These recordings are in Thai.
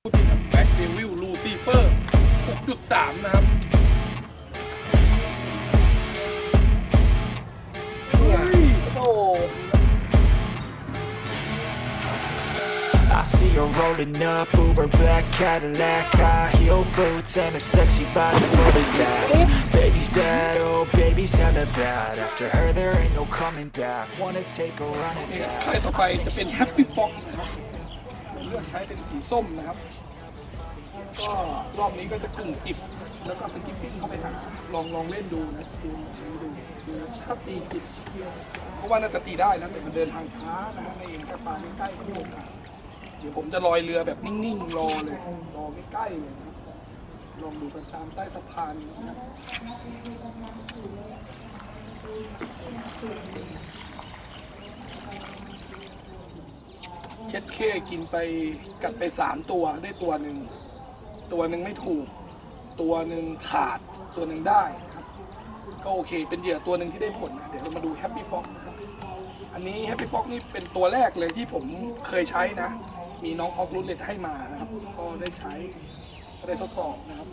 พูดถึงแบ็คเดวิลลูซิเฟอร์ 6.3 นะครับเนี่ยโอ้ I see her rolling up, Uber black Cadillac, high heel boots and a sexy body full of tats. Baby's bad, oh baby's hella bad. After her there ain't no coming back. Wanna take a run at นี่ that? ค่ายต่อไปจะเป็น Happy Fox นะครับ ผมเลือกใช้เป็นสีส้มนะครับ ก็รอบนี้ก็จะกึ่งจิบ แล้วก็สกิปปิ้งเข้าไปหาลองลองเล่นดูนะดูดูดูถ้าตีจิบเพราะว่าน่าจะตีได้นะแต่มันเดินทางช้านะฮะในเองแค่ปลาใกล้ๆคู่กันเดี๋ยวผมจะลอยเรือแบบนิ่งๆรอเลยรอใกล้ๆเลยนะลองดูกันตามใต้สะพานนะครับ เช็ดเคกินไปกัดไปสามตัวได้ตัวหนึ่งตัวหนึ่งไม่ถูก ตัวหนึ่งขาดตัวหนึ่งได้ครับ ก็โอเคเป็นเหยื่อตัวหนึ่งที่ได้ผลนะเดี๋ยวเรามาดูแฮปปี้ฟ็อกนะครับอันนี้แฮปปี้ฟ็อกนี่เป็นตัวแรกเลยที่ผมเคยใช้นะ มีน้องออกรูเลตให้มานะครับ ก็ได้ใช้ก็ได้ทดสอบนะครับ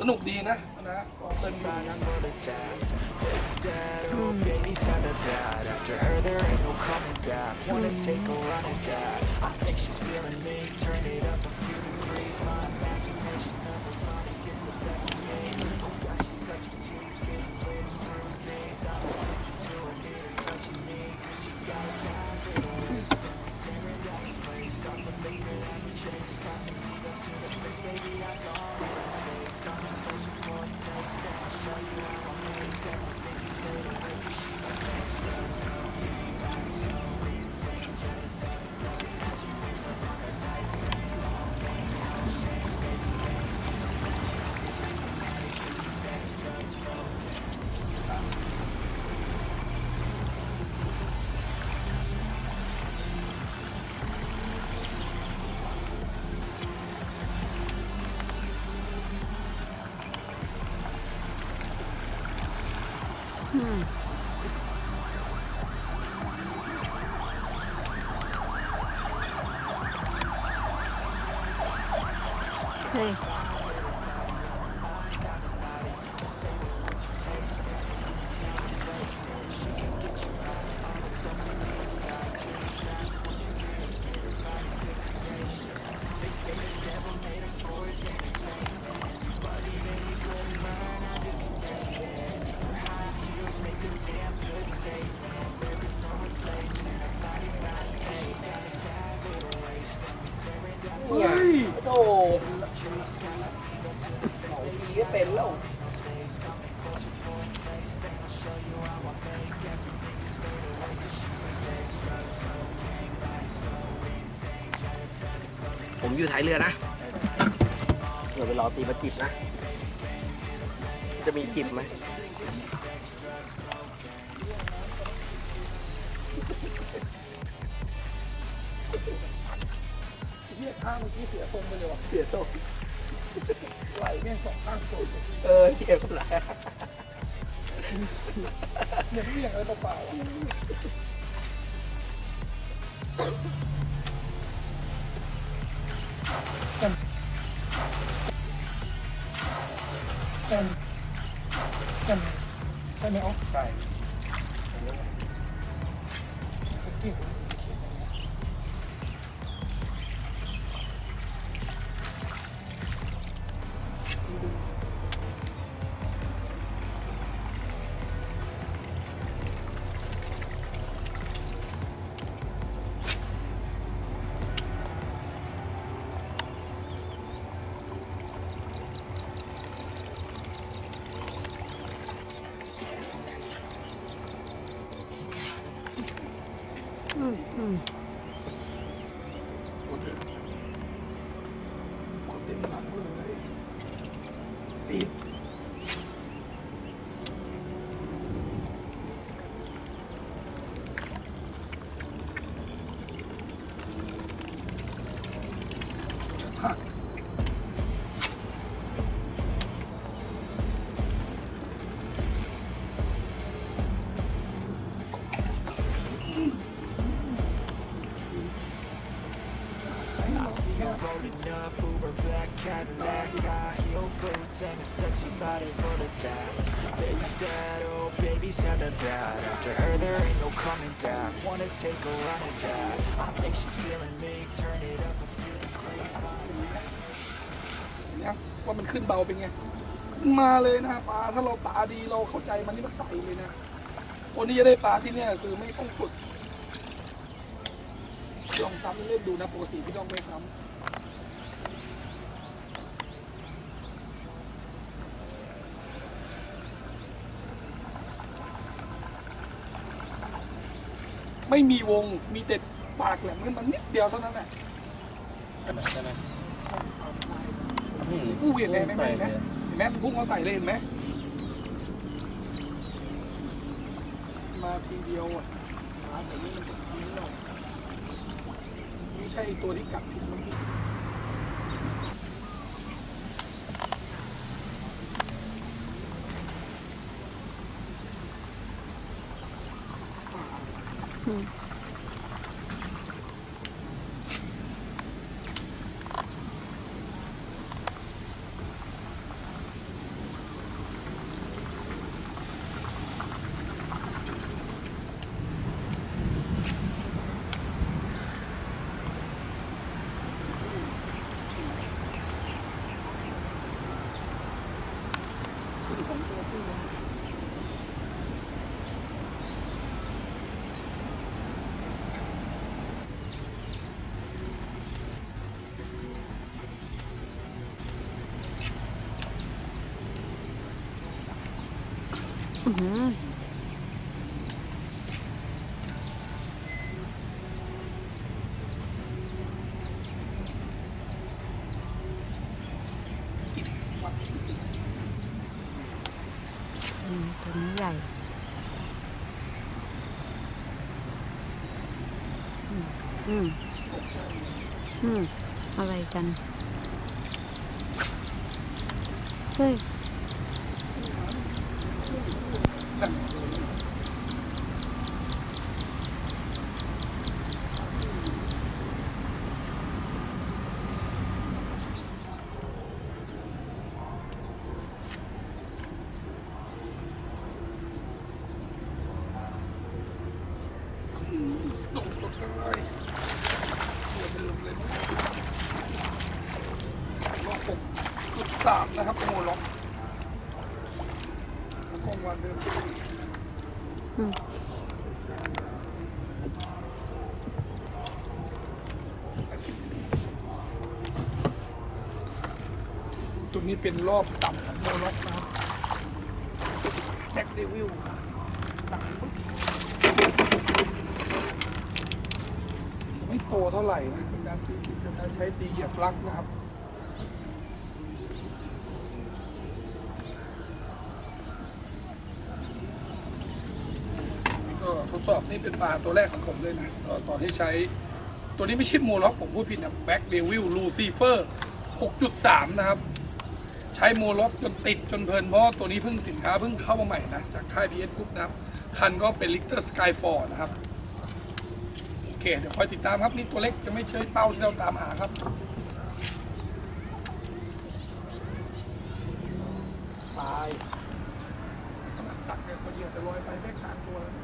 สนุกดีนะนะเพลินดีนะ full of tats. Baby's bad, oh baby's hella bad. After her there ain't no coming back. Wanna take a run at that? I think she's feeling me. Turn it up a few degrees. My เอยู่ท้ายเรือนะเดี๋ยวไปรอตีมาจิบนะ จะมีจิบไหมเฮียข้างเมื่อกี้เสียทรงไปเลยว่ะเสียทรงไหลแม่งสองข้างโซนเออเจ็บแหละเนี่ยไม่อย่างอะไรเปล่าๆ ไหมอ๋อใช่ bad, oh baby's hella bad After her there ain't no coming back Wanna take a run at that I think she's feeling me Turn it up a few degrees เห็นยังว่ามันขึ้นเบาเป็นไงขึ้นมาเลยนะปลาถ้าเราตาดีเราเข้าใจมันนี่มันใสเลยนะคนที่จะได้ปลาที่เนี่ยคือไม่ต้องฝึกลองซ้ำเล่นดูนะปกติพี่ต้องไม่ซ้ำ ไม่มีวงมีแต่ปากแหลมขึ้นมานิดเดียวเท่านั้นแหละใช่ไหมกู้เห็นไหมเห็นไหมเห็นไหมเห็นไหมมันพุ่งเขาใส่เลยเห็นไหมมาทีเดียวอะหาแบบนี้มันจะกินเราไม่ใช่ตัวที่กัดผิดเมื่อกี้ ขึ้นสองตัวขึ้นเลย อื้อหืออืม ตัวนี้ใหญ่อืมอืมอะไรกัน เฮ้ย นั่นอืมตกตกเลยตัวเดิมเลยมั้งล็อกหกจุดสามนะครับโมล็อกแล้วก็วันเดิม อืม ตัว นี้เป็นรอบต่ำของโมล็อกนะครับแจ็คเดวิลต่ำไม่โตเท่าไหร่นะเป็นการตีเป็นการใช้ตีเหยียบลักนะครับนี่ก็ทดสอบนี่เป็นปลาตัวแรกของผมเลยนะตอนตอนที่ใช้ตัวนี้ไม่ใช่โมล็อกผมพูดผิดนะแบ็กเดวิลลูซิเฟอร์ 6.3 นะครับ ใช้โมล็อกจนติดจนเพลินเพราะว่าตัวนี้เพิ่งสินค้าเพิ่งเข้ามาใหม่นะ จากค่าย PS Group นะครับ คันก็เป็นลิกเตอร์สกายฟอร์นะครับ โอเค เดี๋ยวคอยติดตามครับ นี่ตัวเล็กจะไม่ใช่เป้าที่เราตามหาครับตายขนาดตักเนี่ยคนเดียวจะลอยไปได้กลางตัวแล้วนะ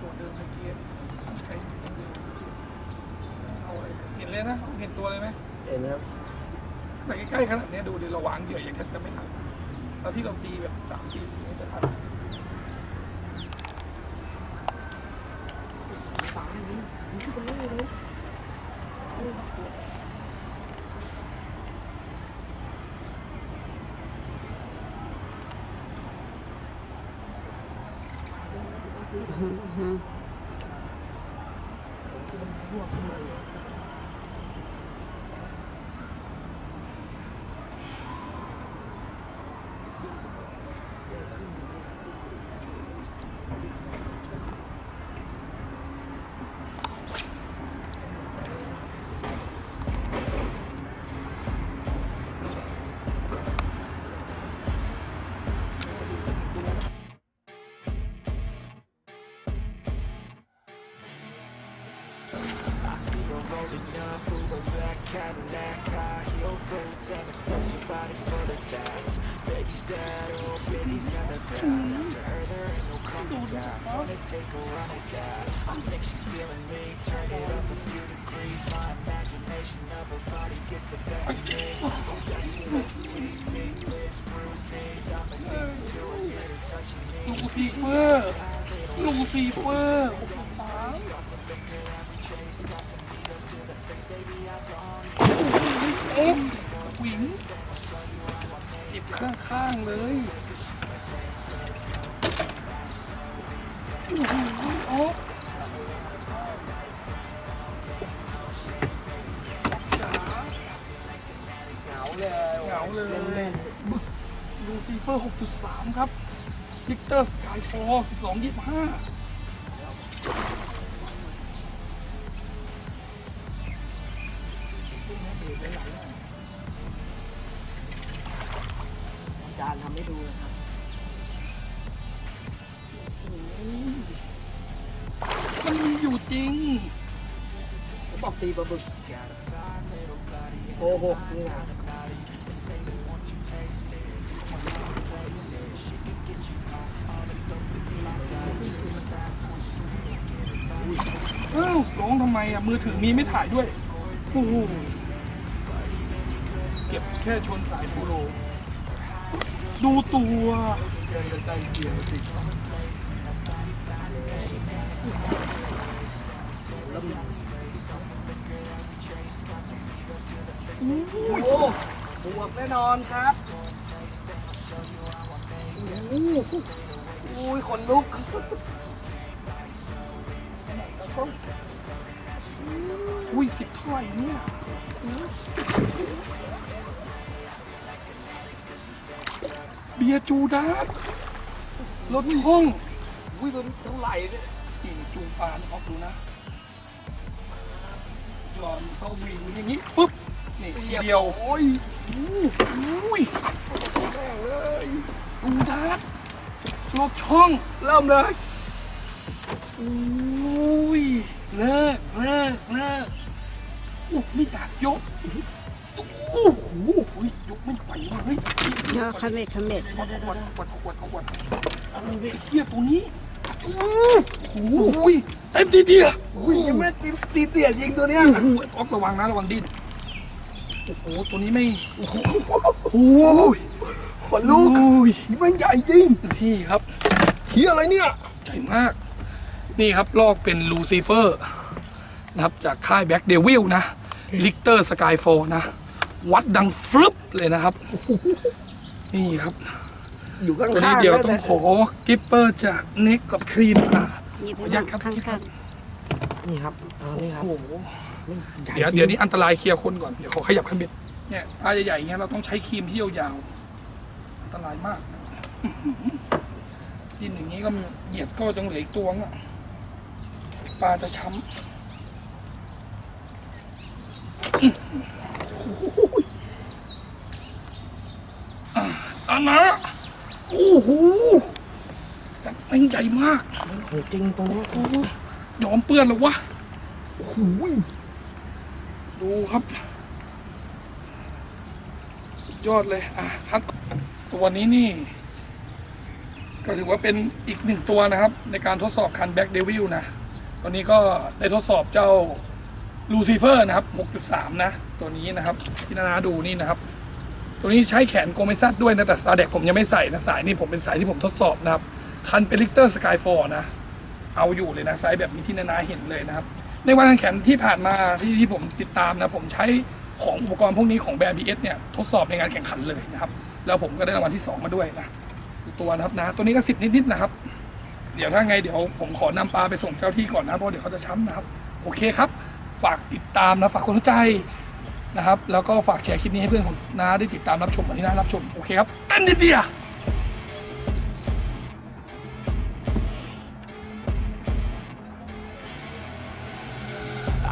ตัวเดิมเมื่อกี้ใช้ตัวเดิมเอาอะไรเห็นเลยนะ เห็นตัวเลยไหมเอ็นครับ แต่ใกล้ๆขนาดนี้ดูดิเราวางเหยื่ออย่างแทบจะไม่ทันแล้วที่เราตีแบบสามทีนี่จะทันสามนี้นี่คือเป็นเรื่องเลยโอ้โ take a run at that? I think she's feeling me. Turn it up a few degrees. My imagination of her body gets the best of me. Yeah, she's such tease. Big lips, bruised knees. I'm addicted to her, get her touching me. ลูซีเฟอร์ลูซีเฟอร์โอ้สวิงเก็บข้างๆเลยโอ้โหโอ๊ะจ๋าเหงาเลย เหงาเลยลูซิเฟอร์ 6.3 ครับ พิกเตอร์สกายฟอร์225 มันมีอยู่จริง ผมบอกตีปลาบึกโกหกนี่นะอ้าร้องทำไมอะ มือถือมีไม่ถ่ายด้วยโอ้โหเก็บแค่ชนสายโปโล ดูตัวอุ้ย โอ้บวกแน่นอนครับโอ้โหอุ้ยขนลุกอุ้ยสิบเท่าไหร่เนี่ยเบียร์จูดาสรถห้องอุ้ยมันเท่าไหร่เนี่ย นี่จูงปานออกดูนะหย่อนเข้าวิงอย่างนี้ปุ๊บนี่ทีเดียวโอ้ยอุ้ยแม่งเลยจูดาสรถช่องเริ่มเลยอุ้ยเลิกเลิกเลิกโอ้ไม่อยากยกโอ้โหอุ้ยยกไม่ไหวเลยเดี๋ยวคาเมดคาเมดกวดกวดกวดกวดกวดอะไรเนี่ยเทียตัวนี้โอ้โหเต็มทีเดียวอุ้ยยังไม่ตีตีเตี่ยยิงตัวเนี้ยโอ้โหออกระวังนะระวังดิ้นโอ้โหตัวนี้ไม่โอ้โหโอ้ยขนลุกโอ้ยนี่มันใหญ่จริงนี่ครับเฮียอะไรเนี่ยใหญ่มาก นี่ครับลอกเป็นลูซิเฟอร์นะครับจากค่ายแบ็กเดวิลนะลิกเตอร์สกายฟอร์นะ วัดดังฟลุปเลยนะครับ นี่ครับ อยู่ข้างตัวๆนี้เดี๋ยวต้องนะขอกิปเปอร์จากเน็กกับครีมอะ หยิบขออนุญาตครับ ข้างครับนี่ครับเอานี่ครับโอ้โหมันใหญ่เดี๋ยวจริงเดี๋ยวนี้อันตรายเคลียร์คนก่อน เดี๋ยวขอขยับคันเบ็ดเนี่ยปลาใหญ่ๆอย่างเงี้ยเราต้องใช้ครีมที่ยาวๆอันตรายมากอื้อหือดินอย่างงี้ก็เหยียดก็จงเหลืออีกตัวอะปลาจะช้ำอื้อหืออะอันนะ โอ้โหสัตว์แม่งใหญ่มากของจริงตรงนี้โอ้โหยอมเปื้อนแล้ววะโอ้โหดูครับ สุดยอดเลย อะครับตัวนี้นี่ ก็ถือว่าเป็นอีกหนึ่งตัวนะครับ ในการทดสอบคันแบ็กเดวิลนะวันนี้ก็ได้ทดสอบเจ้าลูซิเฟอร์นะครับ 6.3 นะ ตัวนี้นะครับ ที่นานาดูนี่นะครับ ตัวนี้ใช้แขนโกเมซัดด้วยนะแต่สตาร์เด็กผมยังไม่ใส่นะสายนี่ผมเป็นสายที่ผมทดสอบนะครับ คันเป็นลิกเตอร์สกายฟอร์นะ เอาอยู่เลยนะไซส์แบบนี้ที่นานาเห็นเลยนะครับ ในวันแข่งขันที่ผ่านมาที่ที่ผมติดตามนะ ผมใช้ของอุปกรณ์พวกนี้ของแบรนด์ BS เนี่ยทดสอบในงานแข่งขันเลยนะครับ แล้วผมก็ได้รางวัลที่ 2 มาด้วยนะตัวนะครับนะ ตัวนี้ก็10นิดๆนะครับ เดี๋ยวถ้าไงเดี๋ยวผมขอนำปลาไปส่งเจ้าที่ก่อนนะเพราะเดี๋ยวเขาจะช้ำนะครับ โอเคครับ ฝากติดตามนะฝากคนเข้าใจ นะครับ แล้วก็ฝากแชร์คลิปนี้ให้เพื่อนของน้าได้ติดตามรับชมเหมือนที่น้ารับชม โอเคครับอันเดียว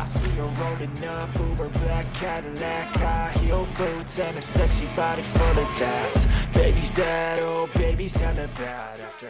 I see her rolling up, Uber black Cadillac, high heel boots, and a sexy body full of tats. Baby's bad, oh baby's hella bad. After